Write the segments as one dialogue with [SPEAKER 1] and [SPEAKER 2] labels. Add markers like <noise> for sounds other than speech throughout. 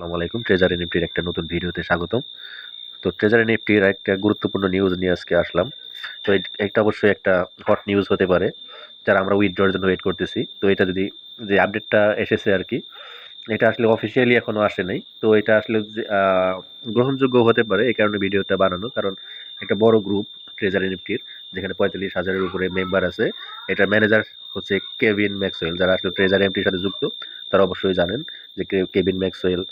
[SPEAKER 1] আসসালামু আলাইকুম। ট্রেজার এনএফটির একটা নতুন ভিডিওতে স্বাগতম। তো ট্রেজার এনএফটির একটা গুরুত্বপূর্ণ নিউজ নিয়ে আজকে আসলাম। তো এটা অবশ্যই একটা হট নিউজ হতে পারে, যারা আমরা উইথড্রর জন্য ওয়েট করতেছি। তো এটা যদি, যে আপডেটটা এসেছে আর কি এটা আসলে অফিসিয়ালি এখনও আসে নাই। তো এটা আসলে গ্রহণযোগ্য হতে পারে এই কারণে ভিডিওটা বানানো। কারণ একটা বড় গ্রুপ ট্রেজার এনএফটির যেখানে পঁয়তাল্লিশ হাজারের উপরে মেম্বার আছে। এটা ম্যানেজার হচ্ছে কেভিন ম্যাক্সওয়েল যারা আসলে ট্রেজার এমটির সাথে যুক্ত, তারা অবশ্যই জানেন যে কেভিন ম্যাক্সওয়েল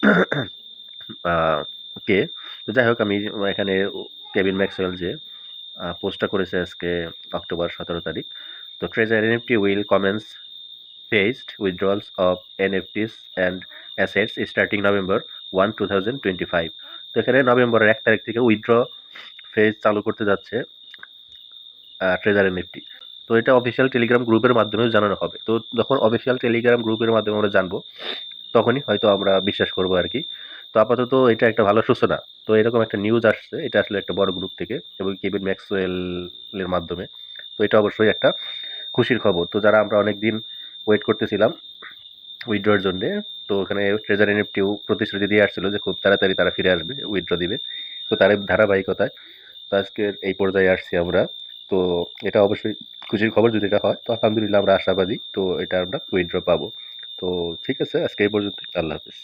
[SPEAKER 1] <coughs> কে তো যাই হোক, আমি এখানে কেবিন ম্যাক্সওয়েল যে পোস্টটা করেছে আজকে অক্টোবর সতেরো তারিখ। তো treasure NFT will commence NFTs and assets starting November one two thousand twenty five তো এখানে নভেম্বরের এক তারিখ থেকে উইথড্র ফেজ চালু করতে যাচ্ছে ট্রেজার এনএফটি তো এটা অফিসিয়াল টেলিগ্রাম গ্রুপের মাধ্যমেও জানানো হবে। তো যখন অফিসিয়াল টেলিগ্রাম গ্রুপের মাধ্যমে আমরা জানব তখনই হয়তো আমরা বিশ্বাস করব আর কি। তো আপাতত এটা একটা ভালো সূচনা তো এরকম একটা নিউজ আসছে, এটা আসলে একটা বড় গ্রুপ থেকে এবং কেবিন ম্যাক্সওয়েলের মাধ্যমে। তো এটা অবশ্যই একটা খুশির খবর। তো যারা আমরা অনেক দিন ওয়েট করতেছিলাম উইথড্রর জন্য, তো ওখানে ট্রেজার এনএফটিও প্রতিশ্রুতি দিয়ে আসছিল যে খুব তাড়াতাড়ি তারা ফিরে আসবে উইথড্র দিবে। তো তার ধারাবাহিকতায় তো আজকের এই পর্যায়ে আসছি আমরা। তো এটা অবশ্যই খুশির খবর যদি এটা হয়, তো আলহামদুলিল্লাহ আমরা আশাবাদী। তো এটা আমরা উইথড্র পাবো। তো ঠিক আছে আজকে এই পর্যন্ত আল্লাহ হাফিজ